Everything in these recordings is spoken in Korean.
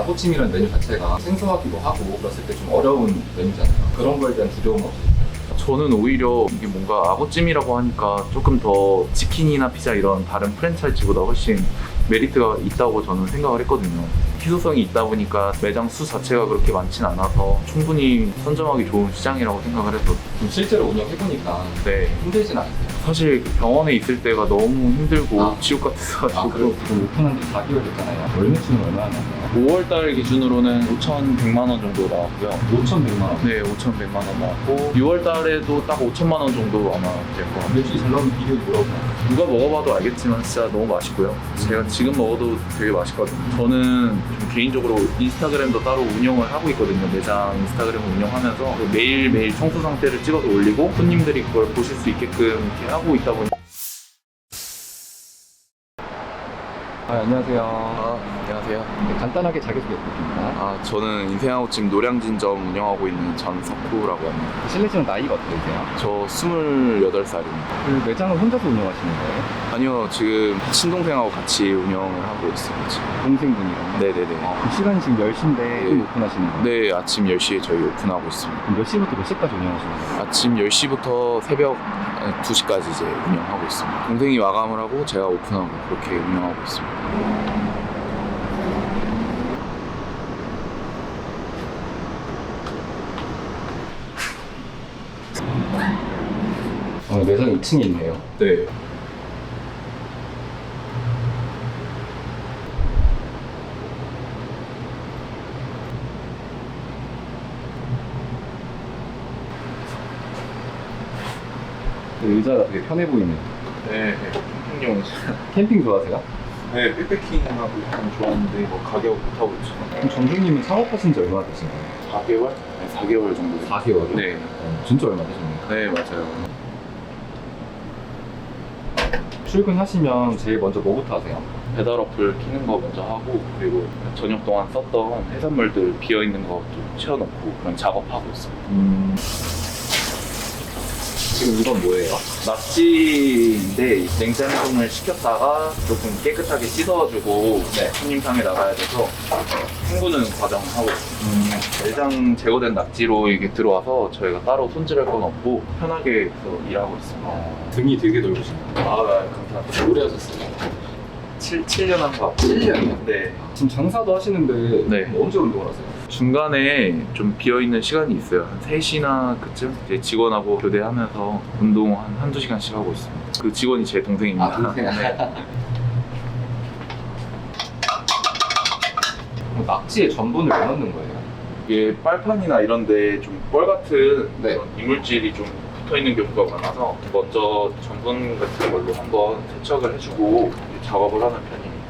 아구찜이라는 메뉴 자체가 생소하기도 하고 그랬을 때 좀 어려운 메뉴잖아요. 그런 거에 대한 두려움 없으세요? 저는 오히려 이게 뭔가 아구찜이라고 하니까 조금 더 치킨이나 피자 이런 다른 프랜차이즈보다 훨씬 메리트가 있다고 저는 생각을 했거든요. 희소성이 있다 보니까 매장 수 자체가 그렇게 많진 않아서 충분히 선점하기 좋은 시장이라고 생각을 해서 좀 실제로 운영해보니까 네. 힘들진 않으세요? 사실 그 병원에 있을 때가 너무 힘들고 아. 지옥 같아서 아, 그리고 오픈한 지 4개월 됐잖아요. 월 매출은 얼마나 나요? 5월달 기준으로는 5,100만 원 정도 나왔고요. 5,100만 원. 네, 5,100만 원 나왔고 6월달에도 딱 5천만 원 정도 아마 될것 같아요. 매출이 잘 나오면 비교해 물어봐요. 누가 먹어봐도 알겠지만 진짜 너무 맛있고요. 제가 지금 먹어도 되게 맛있거든요. 저는 좀 개인적으로 인스타그램도 따로 운영을 하고 있거든요. 매장 인스타그램을 운영하면서 매일매일 청소 상태를 찍어서 올리고 손님들이 그걸 보실 수 있게끔 이렇게 하고 있다 보니 아, 안녕하세요. 아, 안녕하세요. 네, 간단하게 자기소개 부탁드립니다. 아, 저는 인생아웃집 노량진점 운영하고 있는 전석구라고 합니다. 실례지만 나이가 어떻게 되세요? 저 28살입니다. 그 매장을 혼자서 운영하시는 거예요? 아니요, 지금 친동생하고 같이 운영을 하고 있습니다. 지금. 동생분이랑? 네네네. 어, 그 시간이 지금 10시인데 또 네. 오픈하시는 거예요? 네, 아침 10시에 저희 오픈하고 있습니다. 그럼 몇 시부터 몇 시까지 운영하시는 거예요? 아침 10시부터 새벽 2시까지 이제 운영하고 있습니다. 동생이 마감을 하고 제가 오픈하고 그렇게 운영하고 있습니다. 어, 매장 2층에 있네요. 네. 의자가 되게 편해 보이네요. 네. 캠핑용. 캠핑 좋아하세요? 네, 백패킹하고 참 좋았는데 뭐 가격 못하고 있죠. 그럼 정중님은 창업하신 지 얼마나 되신 거예요? 4개월? 네, 4개월 정도. 됐어요. 4개월이요? 네. 어, 진짜 얼마 되셨네요. 네, 맞아요. 출근하시면 제일 먼저 뭐부터 하세요? 배달 어플 키는 거 먼저 하고 그리고 저녁 동안 썼던 해산물들 비어 있는 거좀 채워놓고 그런 작업하고 있습니다. 음... 지금 이건 뭐예요? 낙지인데 냉장고를 시켰다가 조금 깨끗하게 씻어주고 네. 손님상에 나가야 돼서 헹구는 과정하고. 음... 내장 제거된 낙지로 이게 들어와서 저희가 따로 손질할 건 없고 편하게 해서 일하고 있습니다. 등이 되게 넓으시네요. 아, 네, 감사합니다. 오래 하셨어요? 7, 7년 한것 같아요. 7년이요? 네. 지금 장사도 하시는데 네. 뭐 언제 운동을 하세요? 중간에 좀 비어있는 시간이 있어요. 한 3시나 그쯤 이제 직원하고 교대하면서 운동 한 한두 시간씩 하고 있습니다. 그 직원이 제 동생입니다. 아, 동생. 네. 뭐 낙지에 전분을 왜 넣는 거예요? 이게 빨판이나 이런데 좀 뻘 같은 네. 그런 이물질이 좀 붙어 있는 경우가 많아서 먼저 전분 같은 걸로 한번 세척을 해주고 작업을 하는 편입니다.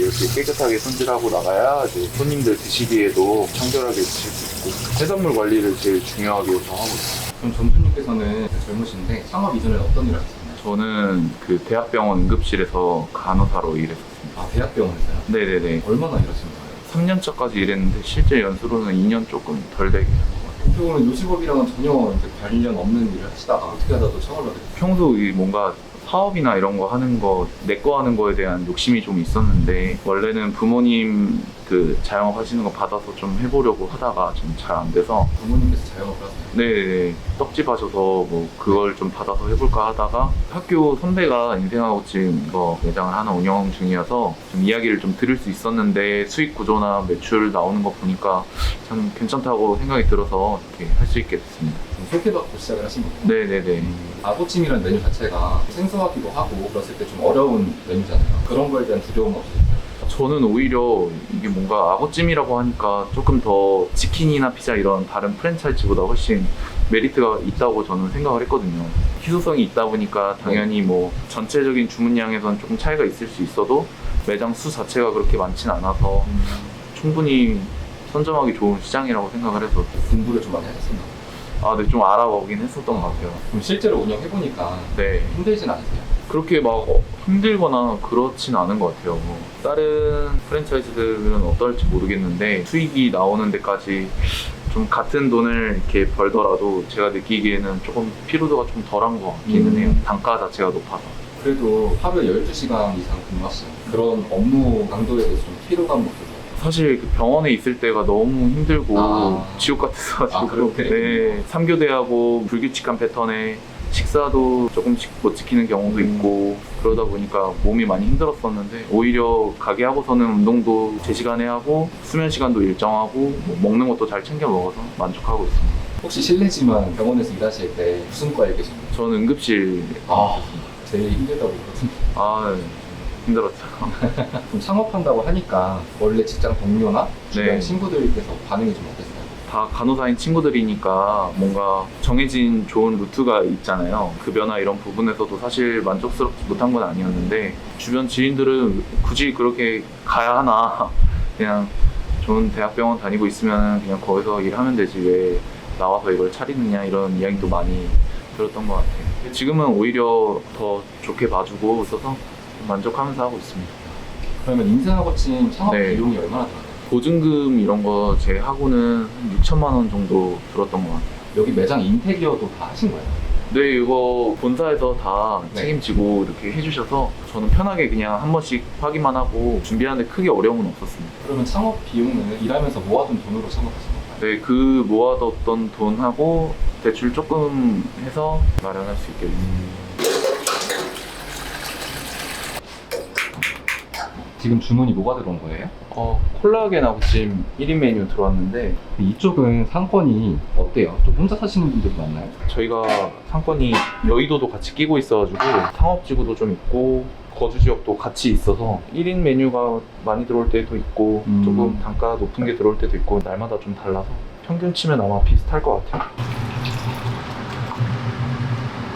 이렇게 깨끗하게 손질하고 나가야 이제 손님들 드시기에도 청결하게 드실 수 있고 해산물 관리를 제일 중요하게 요청하고 있어요. 그럼 전주님께서는 젊으신데 창업 이전에 어떤 일을 하셨나요? 저는 그 대학병원 응급실에서 간호사로 일했었습니다. 아 대학병원에서요? 네네네. 얼마나 일하신 거예요? 3년 차까지 일했는데 실제 연수로는 2년 조금 덜 되게 한것 같아요. 어떻게 보면 요식업이랑은 전혀 이제 관련 없는 일을 하시다가 어떻게 하다 또 창업을 하게 됐어요? 평소 이 뭔가 사업이나 이런 거 하는 거, 내 거 하는 거에 대한 욕심이 좀 있었는데, 원래는 부모님 그 자영업 하시는 거 받아서 좀 해보려고 하다가 좀 잘 안 돼서, 부모님께서 자영업을 하세요? 네, 떡집 하셔서 뭐 그걸 좀 받아서 해볼까 하다가 학교 선배가 인생하고 지금 이거 매장을 하나 운영 중이어서 좀 이야기를 좀 들을 수 있었는데 수익 구조나 매출 나오는 거 보니까 참 괜찮다고 생각이 들어서 이렇게 할 수 있게 됐습니다. 좀 소개받고 시작을 하신 거예요? 네네네. 아구찜이라는 메뉴 자체가 생소하기도 하고 그랬을 때 좀 어려운 메뉴잖아요. 그런 거에 대한 두려움 없으세요? 저는 오히려 이게 뭔가 아구찜이라고 하니까 조금 더 치킨이나 피자 이런 다른 프랜차이즈보다 훨씬 메리트가 있다고 저는 생각을 했거든요. 희소성이 있다 보니까 당연히 뭐 전체적인 주문량에선 조금 차이가 있을 수 있어도 매장 수 자체가 그렇게 많진 않아서 충분히 선점하기 좋은 시장이라고 생각을 해서 공부를 좀 많이 하셨었나요? 아, 네, 좀 알아보긴 했었던 것 같아요. 그럼 실제로 운영해보니까 네. 힘들진 않으세요? 그렇게 막 힘들거나 그렇진 않은 것 같아요. 뭐 다른 프랜차이즈들은 어떨지 모르겠는데 수익이 나오는 데까지 좀 같은 돈을 이렇게 벌더라도 제가 느끼기에는 조금 피로도가 좀 덜한 것 같기는 음. 해요. 단가 자체가 높아서. 그래도 하루에 12시간 이상 근무하시잖아요. 그런 업무 강도에 대해서 좀 피로감 없으세요? 사실 그 병원에 있을 때가 너무 힘들고 아. 지옥 같았어가지고 아? 네, 3교대하고 불규칙한 패턴에 식사도 조금씩 못 지키는 경우도 음. 있고 그러다 보니까 몸이 많이 힘들었었는데 오히려 가게 하고서는 운동도 제 시간에 하고 수면 시간도 일정하고 뭐 먹는 것도 잘 챙겨 먹어서 만족하고 있습니다. 혹시 실례지만 병원에서 일하실 때 무슨 과에 계십니까? 저는 응급실 아, 제일 힘들다고 그러거든요. 아 힘들었죠. 그럼 창업한다고 하니까 원래 직장 동료나 주변 네. 친구들께서 반응이 좀 어땠어요? 다 간호사인 친구들이니까 뭔가 정해진 좋은 루트가 있잖아요. 급여나 이런 부분에서도 사실 만족스럽지 못한 건 아니었는데 주변 지인들은 굳이 그렇게 가야 하나 그냥 좋은 대학병원 다니고 있으면 그냥 거기서 일하면 되지 왜 나와서 이걸 차리느냐 이런 이야기도 많이 들었던 것 같아요. 지금은 오히려 더 좋게 봐주고 있어서 만족하면서 하고 있습니다. 그러면 인생하고 친 창업 네. 비용이 얼마나 들어요? 보증금 이런 거 제 하고는 한 6천만 원 정도 들었던 것 같아요. 여기 매장 인테리어도 다 하신 거예요? 네, 이거 본사에서 다 네. 책임지고 이렇게 해주셔서 저는 편하게 그냥 한 번씩 확인만 하고 준비하는데 크게 어려움은 없었습니다. 그러면 창업 비용은 일하면서 모아둔 돈으로 창업하신 건가요? 네, 그 모아뒀던 돈하고 대출 조금 해서 마련할 수 있게 됐습니다. 지금 주문이 뭐가 들어온 거예요? 어, 콜라겐 아구찜 1인 메뉴 들어왔는데 이쪽은 상권이 어때요? 좀 혼자 사시는 분들이 많나요? 저희가 상권이 여의도도 같이 끼고 있어가지고 상업지구도 좀 있고 거주 지역도 같이 있어서 1인 메뉴가 많이 들어올 때도 있고 음. 조금 단가 높은 게 들어올 때도 있고 날마다 좀 달라서 평균 치면 아마 비슷할 것 같아요.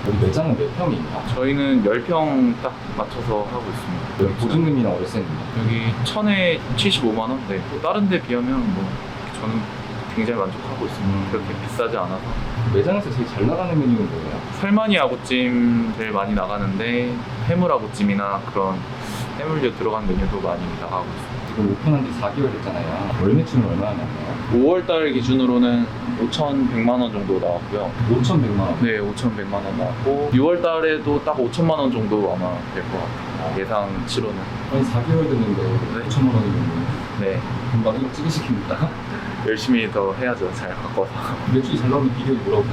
여기 매장은 몇 평이에요? 저희는 10평 딱 맞춰서 하고 있습니다. 여기 보증금이나 월세는 여기 천에 75만 원? 네. 또 다른 데 비하면 뭐 저는 굉장히 만족하고 있습니다. 음. 그렇게 비싸지 않아서. 매장에서 제일 잘 나가는 메뉴는 뭐예요? 살마니 아구찜 제일 많이 나가는데 해물 아구찜이나 그런 해물류 들어간 메뉴도 많이 나가고 있습니다. 지금 오픈한 지 4개월 됐잖아요. 월 매출은 얼마나 나가요? 5월달 기준으로는 5,100만 원 정도 나왔고요. 5,100만 원. 네, 5,100만 원 나왔고 6월달에도 딱 5천만 원 정도 아마 될 것 같아요. 예상치로는. 한 4개월 됐는데 네. 5천만 원이면 네, 금방 찍으시킵니다. 열심히 더 해야죠. 잘 바꿔서. 매출이 잘 나오는 비결이 뭐라고?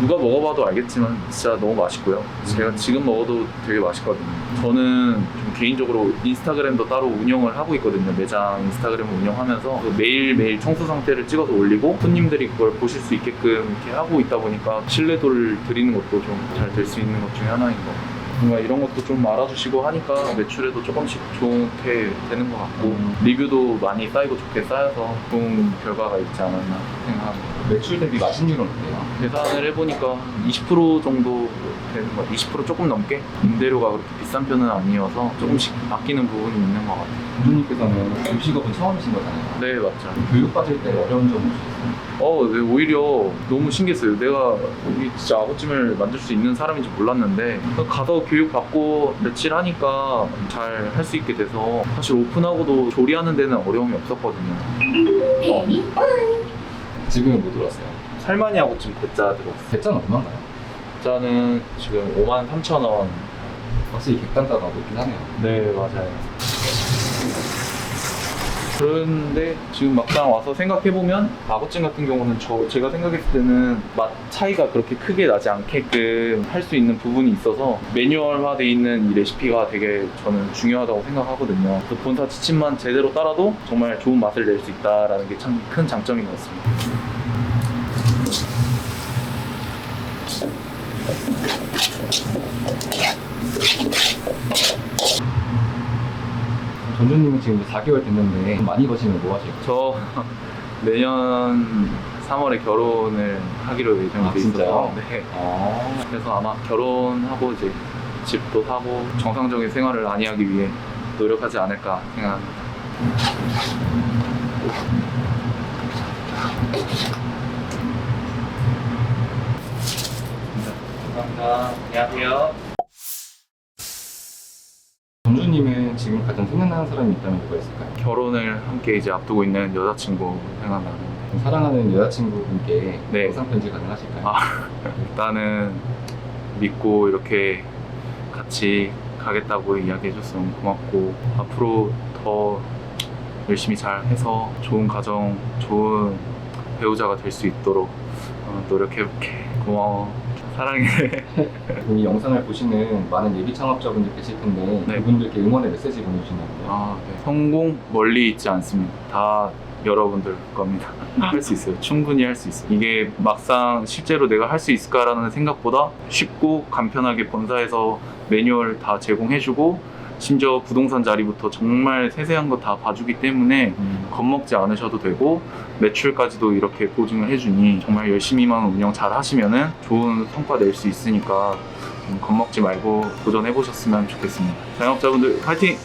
누가 먹어봐도 알겠지만 진짜 너무 맛있고요. 제가 지금 먹어도 되게 맛있거든요. 저는 좀 개인적으로 인스타그램도 따로 운영을 하고 있거든요. 매장 인스타그램을 운영하면서 그 매일매일 청소 상태를 찍어서 올리고 손님들이 그걸 보실 수 있게끔 이렇게 하고 있다 보니까 신뢰도를 드리는 것도 좀 잘 될 수 있는 것 중에 하나인 것 같아요. 뭔가 이런 것도 좀 알아주시고 하니까 매출에도 조금씩 좋게 되는 것 같고 음. 리뷰도 많이 쌓이고 좋게 쌓여서 좋은 결과가 있지 않았나 생각합니다. 매출 대비 마진율은 어때요? 계산을 해보니까 20% 정도 되는 것 같아요. 20% 조금 넘게 임대료가 그렇게 비싼 편은 아니어서 조금씩 아끼는 부분이 있는 것 같아요. 부모님께서는 음식업은 처음이신 거잖아요. 네 맞죠. 교육받을 때 어려운 점 없으셨어요? 어, 네, 오히려 너무 신기했어요. 내가 여기 진짜 아구찜을 만들 수 있는 사람인지 몰랐는데 가서 교육 받고 며칠 하니까 잘 할 수 있게 돼서 사실 오픈하고도 조리하는 데는 어려움이 없었거든요. 지금은 뭐 들어왔어요? 살마니 아구찜 대짜 들었어요. 대짜는 얼마인가요? 대짜는 지금 5만 3천 원. 확실히 객단가가 높긴 하네요. 네 맞아요. 그런데 지금 막상 와서 생각해보면 아구찜 같은 경우는 저 제가 생각했을 때는 맛 차이가 그렇게 크게 나지 않게끔 할 수 있는 부분이 있어서 매뉴얼화돼 있는 이 레시피가 되게 저는 중요하다고 생각하거든요. 그 본사 지침만 제대로 따라도 정말 좋은 맛을 낼 수 있다라는 게 참 큰 장점인 것 같습니다. 전주님은 지금 이제 4개월 됐는데 좀 많이 버시면 뭐 하실까요? 저 내년 3월에 결혼을 하기로 예정이 아, 있어서 진짜요? 네. 아, 그래서 아마 결혼하고 이제 집도 사고 정상적인 생활을 안이하기 위해 노력하지 않을까 생각합니다. 감사합니다. 안녕하세요. 지금 가장 생각나는 사람이 있다면 누가 있을까요? 결혼을 함께 이제 앞두고 있는 여자친구 생각나는데 그럼 사랑하는 여자친구분께 네. 영상 편지 가능하실까요? 아. 일단은 믿고 이렇게 같이 가겠다고 이야기해 줘서 너무 고맙고 앞으로 더 열심히 잘 해서 좋은 가정, 좋은 배우자가 될 수 있도록 어, 노력해 볼게. 고마워. 사랑해. 이 영상을 보시는 많은 예비 창업자분들 계실 텐데 네. 그분들께 응원의 메시지 보내주신다고요. 아, 네. 성공 멀리 있지 않습니다. 다 여러분들 겁니다. 할 수 있어요. 충분히 할 수 있어요. 이게 막상 실제로 내가 할 수 있을까라는 생각보다 쉽고 간편하게 본사에서 매뉴얼 다 제공해주고 심지어 부동산 자리부터 정말 세세한 거 다 봐주기 때문에 음. 겁먹지 않으셔도 되고 매출까지도 이렇게 보증을 해주니 정말 열심히만 운영 잘 하시면은 좋은 성과 낼 수 있으니까 좀 겁먹지 말고 도전해 보셨으면 좋겠습니다. 자영업자분들 파이팅!